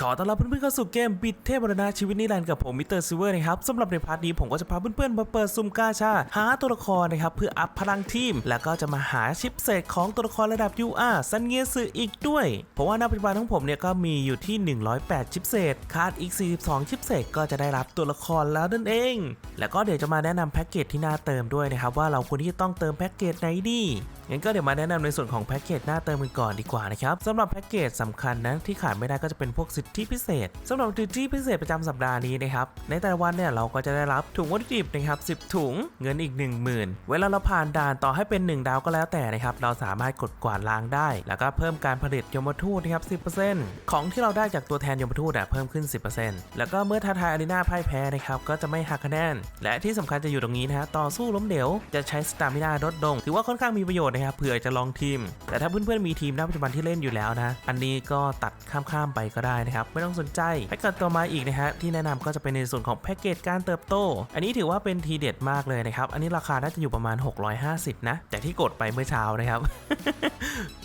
ขอต้อนรับเพื่อนๆเข้าสู่เกมบิดเทพบรณาชีวิตนิรันดร์กับผมมิสเตอร์ซิเวอร์นะครับสำหรับในพาร์ทนี้ผมก็จะพาเพื่อนๆมาเปิดซุ่มกาชา หาตัวละครนะครับเพื่ออัพพลังทีม แล้วก็จะมาหาชิปเศษของตัวละครระดับ UR ซันเงียสึอีกด้วย เพราะว่าณปัจจุบันของผมเนี่ยก็มีอยู่ที่ 108 ชิปเศษขาดอีก 42 ชิปเศษก็จะได้รับตัวละครแล้วนั่นเอง แล้วก็เดี๋ยวจะมาแนะนำแพ็กเกจที่น่าเติมด้วยนะครับว่าเราควรที่จะต้องเติมแพ็กเกจไหนดีงั้นก็เดี๋ยวมาแนะนำในส่วนของแพ็กเกจหน้าเติมกันก่อนดีกว่านะครับสำหรับแพ็กเกจสำคัญนะที่ขาดไม่ได้ก็จะเป็นพวกสิททธิพิเศษสำหรับสิทธิพิเศษประจำสัปดาห์นี้นะครับในแต่ละวันเนี่ยเราก็จะได้รับถุงวัตถุดิบนะครับ10ถุงเงินอีก 10,000 เวลาเราผ่านด่านต่อให้เป็น 1 ดาวก็แล้วแต่นะครับเราสามารถกดกวาดล้างได้ แล้วก็เพิ่มการผลิตยมทูตนะครับ10%ของที่เราได้จากตัวแทนยมทูตอะเพิ่มขึ้น 10%แล้วก็เมื่อท้าทายอารีนาพ่ายแพ้นะครับก็จะไม่หักคะแนนและที่สำคัญจะอยู่ตรงนี้นะฮะต่อสู้ล้มเหลวจะใช้สตามินาลดลงถือว่าค่อนข้างมีประโยชน์นะครับเผื่อจะลองทีม แต่ถ้าเพื่อนๆมีทีมณปัจจุบันที่เล่นอยู่แล้วนะอันนี้ก็ตัดข้ามๆไปก็ได้นะครับไม่ต้องสนใจแพ็กเกจต่อมาอีกนะฮะที่แนะนำก็จะเป็นในส่วนของแพ็กเกจการเติบโต อันนี้ถือว่าเป็นทีเด็ดมากเลยนะครับอันนี้ราคาน่าจะอยู่ประมาณ 650 นะ แต่ที่กดไปเมื่อเช้านะครับ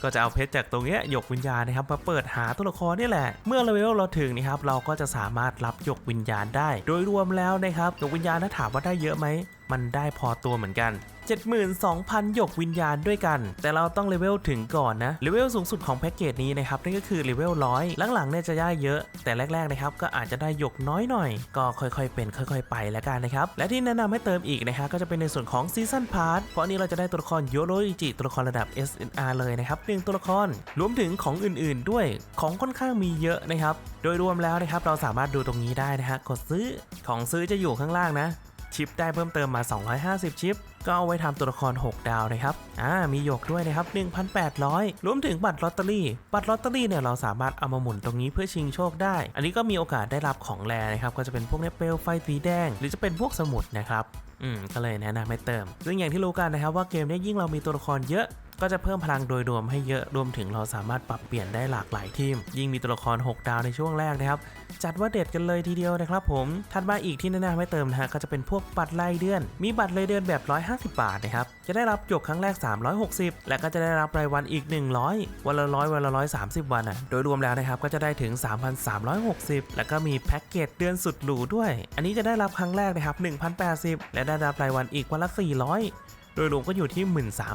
ก็จะเอาเพชรจากตรงนี้หยกวิญญาณนะครับมาเปิดหาตัวละครนี่แหละ เมื่อเลเวลเราถึงนะครับเราก็จะสามารถรับหยกวิญญาณได้ โดยรวมแล้วนะครับหยกวิญญาณถ้าถามว่าได้เยอะไหม มันได้พอตัวเหมือนกัน 72,000 หยกวิญญาณด้วยกัน แต่เราต้องเลเวลถึงก่อนนะ เลเวลสูงสุดของแพ็กเกจนี้นะครับนั่นก็คือเลเวลร้อยหลังๆเนี่ยจะได้เยอะ แต่แรกๆนะครับก็อาจจะได้หยกน้อยหน่อย ก็ค่อยๆเป็น ค่อยๆ ไปแล้วกันนะครับ และที่แนะนำให้เติมอีกนะครับก็จะเป็นในส่วนของซีซันพาร์ทเพราะนนี้เราจะได้ตัวละครโยโรอิจิตัวละครระดับ SNR เลยนะครับหนึ่งตัวละคร รวมถึงของอื่นๆด้วย ของค่อนข้างมีเยอะนะครับ โดยรวมแล้วนะครับเราสามารถดูตรงนี้ได้นะฮะ กดซื้อ ของซื้อจะอยู่ข้างล่างนะ ชิปได้เพิ่มเติมมา 250 ชิป ก็เอาไว้ทำตัวละคร 6 ดาวนะครับ อ่า มีหยกด้วยนะครับ 1,800 รวมถึงบัตรลอตเตอรี่ บัตรลอตเตอรี่เนี่ยเราสามารถเอามาหมุนตรงนี้เพื่อชิงโชคได้ อันนี้ก็มีโอกาสได้รับของแรนะครับ ก็จะเป็นพวกเนเปลไฟสีแดง หรือจะเป็นพวกสมุดนะครับ อืม ก็เลยแนะนำให้เติม ซึ่งอย่างที่รู้กันนะครับว่าเกมนี้ยิ่งเรามีตัวละครเยอะ ก็จะเพิ่มพลังโดยรวมให้เยอะรวมถึงเราสามารถปรับเปลี่ยนได้หลากหลายทีม ยิ่งมีตัวละคร 6 ดาวในช่วงแรกนะครับ จัดว่าเด็ดกันเลยทีเดียวนะครับผม ถัดมาอีกที่แนะนำให้เติมนะฮะก็จะเป็นพวกบัตรรายเดือน มีบัตรรายเดือนแบบ 150 บาทนะครับ จะได้รับหยกครั้งแรก 360 และก็จะได้รับรายวันอีก 100 วันละร้อยวันละร้อยสามสิบวันอะ โดยรวมแล้วนะครับก็จะได้ถึง 3,360 แล้วก็มีแพ็กเกจเดือนสุดหรูด้วย อันนี้จะได้รับครั้งแรกนะครับ1,080 และได้รับรายวันอีกวันละ400 โดยรวมก็อยู่ที่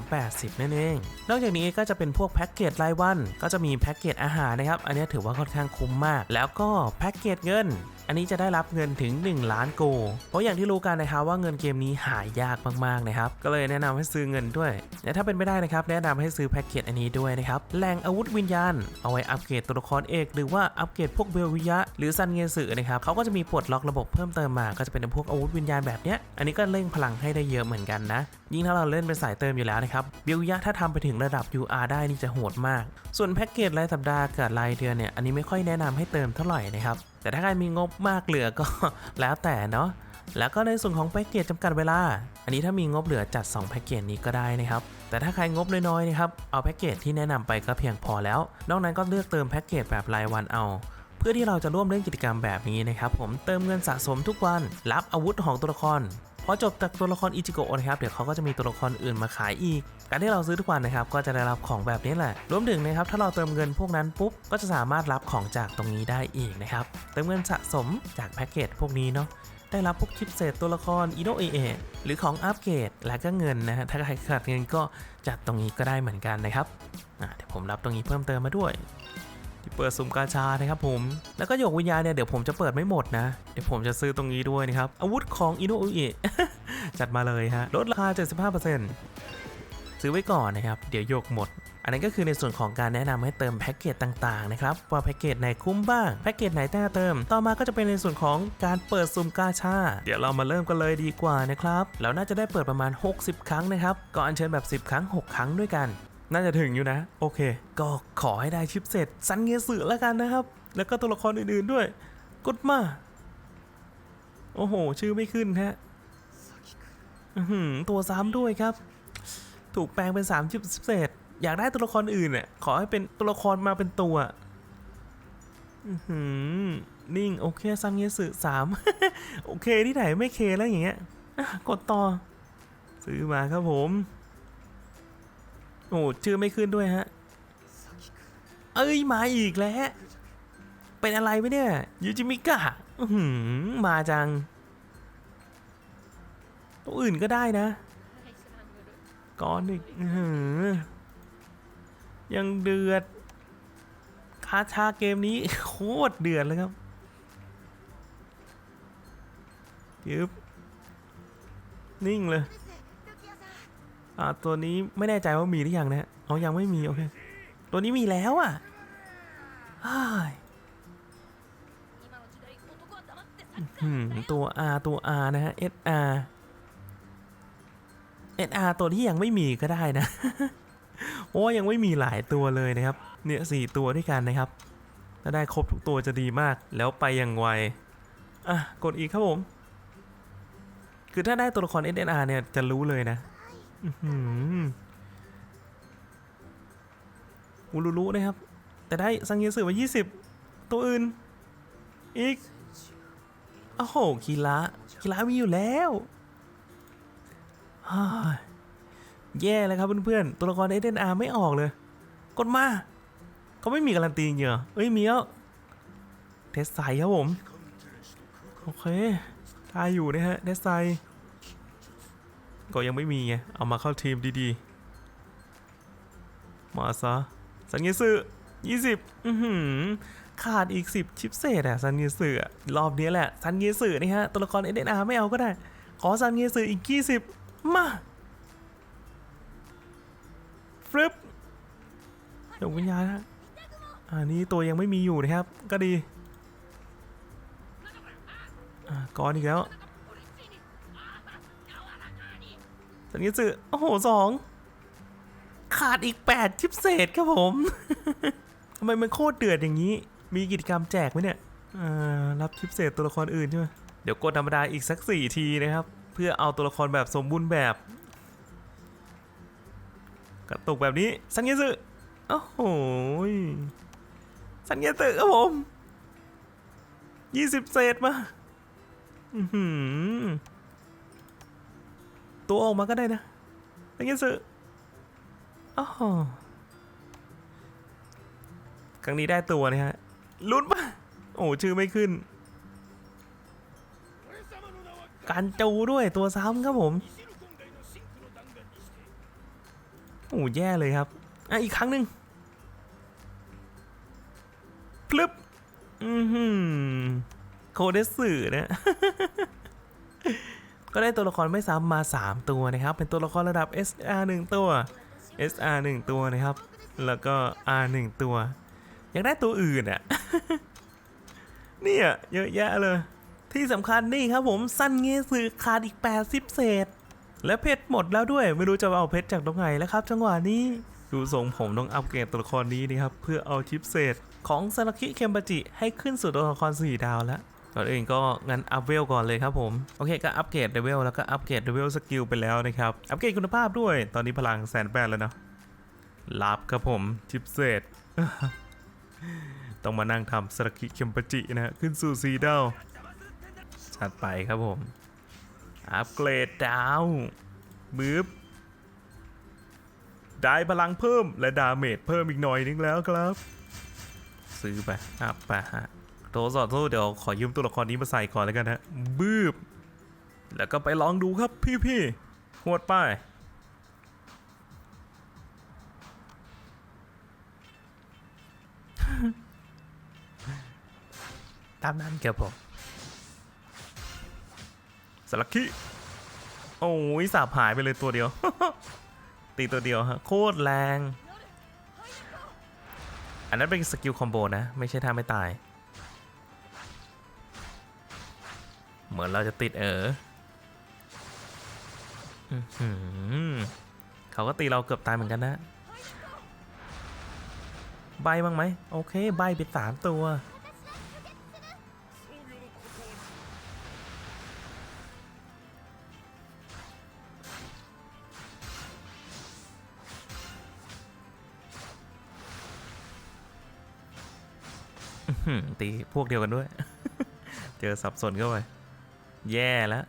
1380 นั่นเอง นอกจากนี้ก็จะเป็นพวกแพ็กเกจรายวัน ก็จะมีแพ็กเกจอาหารนะครับ อันนี้ถือว่าค่อนข้างคุ้มมาก แล้วก็แพ็กเกจเงิน อันนี้จะได้รับเงินถึง 1 ล้านโก เพราะอย่างที่รู้กันนะครับว่าเงินเกมนี้หายากมากๆนะครับ ก็เลยแนะนำให้ซื้อเงินด้วย และถ้าเป็นไม่ได้นะครับ แนะนำให้ซื้อแพ็กเกจอันนี้ด้วยนะครับแหล่งอาวุธวิญญาณ เอาไว้อัปเกรดตัวละครเอก หรือว่าอัปเกรดพวกเบลวิยะ หรือซันเงสึนะครับเขาก็จะมีปลดล็อกระบบเพิ่มเติมมา ก็จะเป็นพวกอาวุธวิญญาณแบบเนี้ย อันนี้ก็เร่งพลังให้ได้เยอะเหมือนกันนะ ยิ่งถ้าเราเล่นเป็นสายเติมอยู่แล้วนะครับ เบลวิยะถ้าทำไปถึงระดับ UR ได้นี่จะโหดมาก ส่วนแพ็กเกจรายสัปดาห์กับรายเดือนเนี่ย อันนี้ไม่ค่อยแนะนำให้เติมเท่าไหร่นะครับ แต่ถ้าใครมีงบมากเหลือก็ แล้วแต่เนาะแล้วก็ในส่วนของแพ็กเกจจำกัดเวลา อันนี้ถ้ามีงบเหลือจัด 2 แพ็กเกจนี้ก็ได้นะครับ แต่ถ้าใครงบน้อยๆนะครับ เอาแพ็กเกจที่แนะนำไปก็เพียงพอแล้ว นอกนั้นก็เลือกเติมแพ็กเกจแบบรายวันเอา เพื่อที่เราจะร่วมเล่นกิจกรรมแบบนี้นะครับ ผมเติมเงินสะสมทุกวัน รับอาวุธของตัวละคร พอจบจากตัวละครอิจิโกะนะครับเดี๋ยวเขาก็จะมีตัวละครอื่นมาขายอีก การที่เราซื้อทุกวันนะครับก็จะได้รับของแบบนี้แหละ รวมถึงนะครับถ้าเราเติมเงินพวกนั้นปุ๊บก็จะสามารถรับของจากตรงนี้ได้อีกนะครับเติมเงินสะสมจากแพ็กเกจพวกนี้เนาะได้รับพวกชิปเศษตัวละครอิโนเอเอหรือของอัปเกรดและก็เงินนะฮะถ้าใครขาดเงินก็จัดตรงนี้ก็ได้เหมือนกันนะครับเดี๋ยวผมรับตรงนี้เพิ่มเติมมาด้วย ที่เปิดสุ่มกาชานะครับผม แล้วก็หยกวิญญาณเนี่ยเดี๋ยวผมจะเปิดไม่หมดนะ เดี๋ยวผมจะซื้อตรงนี้ด้วยนะครับ อาวุธของอินโนอุอะจัดมาเลยฮะ ลดราคา 75%ซื้อไว้ก่อนนะครับ เดี๋ยวหยกหมด อันนั้นก็คือในส่วนของการแนะนำให้เติมแพ็กเกจต่างๆนะครับ ว่าแพ็กเกจไหนคุ้มบ้าง แพ็กเกจไหนน่เติม ต่อมาก็จะเป็นในส่วนของการเปิดซุ่มกาชา เดี๋ยวเรามาเริ่มกันเลยดีกว่านะครับแล้วน่าจะได้เปิดประมาณ 60 ครั้งนะครับ ก็อัญเชิญแบบ 10 ครั้ง 6 ครั้งด้วยกัน น่าจะถึงอยู่นะ โอเค ก็ขอให้ได้ชิปเสร็จซันเงสึแล้วกันนะครับ แล้วก็ตัวละครอื่นๆด้วย กดมา โอ้โห ชื่อไม่ขึ้นฮะอือหือตัวซ้ำด้วยครับ ถูกแปลงเป็นสามชิปเศษ อยากได้ตัวละครอื่นเนี่ยขอให้เป็นตัวละครมาเป็นตัวอือหือนิ่ง โอเคซังเยสึสามโอเคที่ไหนไม่เคแล้วอย่างเงี้ยกดต่อ ซื้อมาครับผม โอ้ชื่อไม่ขึ้นด้วยฮะ เอ้ยมาอีกแล้ว เป็นอะไรไหมเนี่ย ยูจิมิกะมาจัง ตัวอื่นก็ได้นะก้อนอีกยังเดือด คาชาเกมนี้โคตรเดือดเลยครับยึบนิ่งเลย อ่าตัวนี้ไม่แน่ใจว่ามีหรือยังนะฮะเอายังไม่มีโอเคตัวนี้มีแล้วอะอ้ายหืมตัว R ตัว R นะฮะ SR SR ตัวที่ยังไม่มีก็ได้นะ โอ้ยังไม่มีหลายตัวเลยนะครับ เนี่ยสี่ตัวด้วยกันนะครับ ถ้าได้ครบทุกตัวจะดีมาก แล้วไปอย่างไว อะ กดอีกครับผม คือถ้าได้ตัวละคร SNR เนี่ยจะรู้เลยนะ อือหืออูรุรุนะครับ แต่ได้ซังเยสึมา 20 ตัวอื่น อีก โอ้โหคีระคีระมีอยู่แล้วฮ่าแย่เลยครับเพื่อนๆ ตัวละคร SNR ไม่ออกเลย กดมา เขาไม่มีการันตีจริงเหรอเอ้ยมีแล้วเทสไซครับผม โอเคทายอยู่นะฮะเทสไซ ก็ยังไม่มีไง เอามาเข้าทีมดีๆ มาซะสัญญาสื่อ20อือหือขาดอีก 10 ชิปเศษอะสัญญาสื่อรอบนี้แหละสัญญาสื่อนี่ฮะ ตัวละคร SNR ไม่เอาก็ได้ ขอสัญญาสื่ออีก 20 มาฟลิปดี๋ยววิญญาณฮะอันนี้ตัวยังไม่มีอยู่นะครับ ก็ดี อ่าก้อนอีกแล้ว สัญญาสื่อโอ้โหสองขาดอีก 8 ชิปเศษครับผมทำไมมันโคตรเดือดอย่างนี้ มีกิจกรรมแจกไหมเนี่ยรับชิปเศษตัวละครอื่นใช่ไหมเดี๋ยวกดธรรมดาอีกสัก 4 ทีนะครับ เพื่อเอาตัวละครแบบสมบูรณ์แบบ กระตุกแบบนี้สัญญาสื่อโอ้โหสัญญาสื่อครับผม 20 เศษมา อือหือ ตัวออกมาก็ได้นะสัญญาสื่ออ๋อครั้งนี้ได้ตัวนะฮะลุ้นปะโอ้ชื่อไม่ขึ้น การจูด้วยตัวซ้ำครับผมโอ้แย่เลยครับอะอีกครั้งหนึ่งพลึบอือหือโคเดสึนะ ก็ได้ตัวละครไม่ซ้ำมา 3 ตัวนะครับ เป็นตัวละครระดับ SR 1 ตัว SR 1 ตัวนะครับ แล้วก็ R 1 ตัวยังได้ตัวอื่นอะเนี่ยเยอะแยะเลย ที่สำคัญนี่ครับผมซันเงี้ยสือขาดอีก 80 เศษ และเพชรหมดแล้วด้วย ไม่รู้จะเอาเพชรจากตรงไหนแล้วครับ จังหวะนี้ดูทรงผมต้องอัปเกรดตัวละครนี้นะครับ เพื่อเอาชิปเศษของซาราคิเคมบาจิให้ขึ้นสู่ตัวละคร4ดาวแล้ว ก่อนอื่นก็งั้นอัพเวลก่อนเลยครับผม โอเคก็อัปเกรดเลเวลแล้วก็อัปเกรดเลเวลสกิลไปแล้วนะครับ อัปเกรดคุณภาพด้วย ตอนนี้พลังแสนแปดแล้วเนาะรับครับผมชิปเศษต้องมานั่งทำสรากิเคมปจินะฮะขึ้นสู่สีดาวจัดไปครับผม อัปเกรดดาวมืบได้พลังเพิ่มและดาเมจเพิ่มอีกหน่อยนึงแล้วครับ ซื้อไปอัพไปฮะ โทรสอดโทษเดี๋ยวขอยืมตัวละครนี้มาใส่ก่อนแล้วกันฮะบืบแล้วก็ไปลองดูครับพี่ๆหวดไปตามนั้นครับผมสลักคิโอ้ยสาบหายไปเลยตัวเดียว ตีตัวเดียวฮะ โคตรแรง อันนั้นเป็นสกิลคอมโบนะ ไม่ใช่ท่าไม่ตาย เหมือนเราจะติดเอออเขาก็ตีเราเกือบตายเหมือนกันนะ ใบบ้างไหม โอเค ใบไปสามตัว ตีพวกเดียวกันด้วย เจอสับสนเข้าไป แย่แล้ว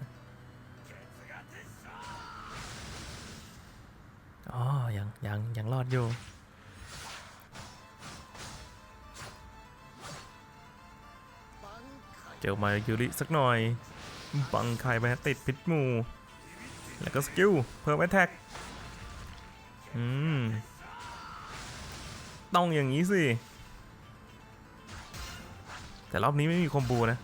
อ๋อยังยังยังรอดอยู่เจอมายูริสักหน่อย บังใครไปติดพิษหมูแล้วก็สกิลเพิ่มแอทแทกอืม ต้องอย่างนี้สิ แต่รอบนี้ไม่มีคอมโบนะ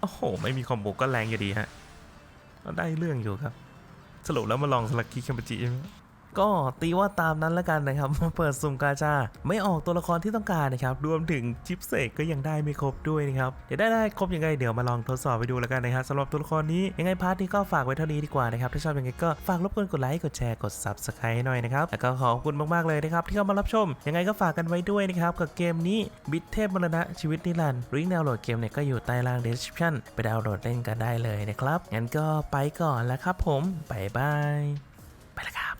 โอ้โห ไม่มีคอมโบก็แรงอยู่ดีฮะก็ได้เรื่องอยู่ครับ สรุปแล้วมาลองสลักกี้คัมปจิใช่ไหม ก็ตีว่าตามนั้นแล้วกันนะครับมาเปิดสุ่มกาชา ไม่ออกตัวละครที่ต้องการนะครับ รวมถึงชิปเสกก็ยังได้ไม่ครบด้วยนะครับ เดี๋ยวได้ได้ครบยังไงเดี๋ยวมาลองทดสอบไปดูแล้วกันนะครับสำหรับตัวละครนี้ยังไงพาร์ทนี้ก็ฝากไว้เท่านี้ดีกว่านะครับถ้าชอบยังไงก็ฝากรบกวนกดไลค์กดแชร์กด subscribe ให้หน่อยนะครับแล้วก็ขอบคุณมากๆเลยนะครับที่เข้ามารับชม ยังไงก็ฝากกันไว้ด้วยนะครับกับเกมนี้บิทเทพมรณะชีวิตนิรันดร์ลิงก์ดาวน์โหลดเกมเนี่ยก็อยู่ใต้ล่าง description ไปดาวน์โหลดเล่นกันได้เลยนะครับงั้นก็ไปก่อนแล้วครับผมบายบายไปแล้วครับ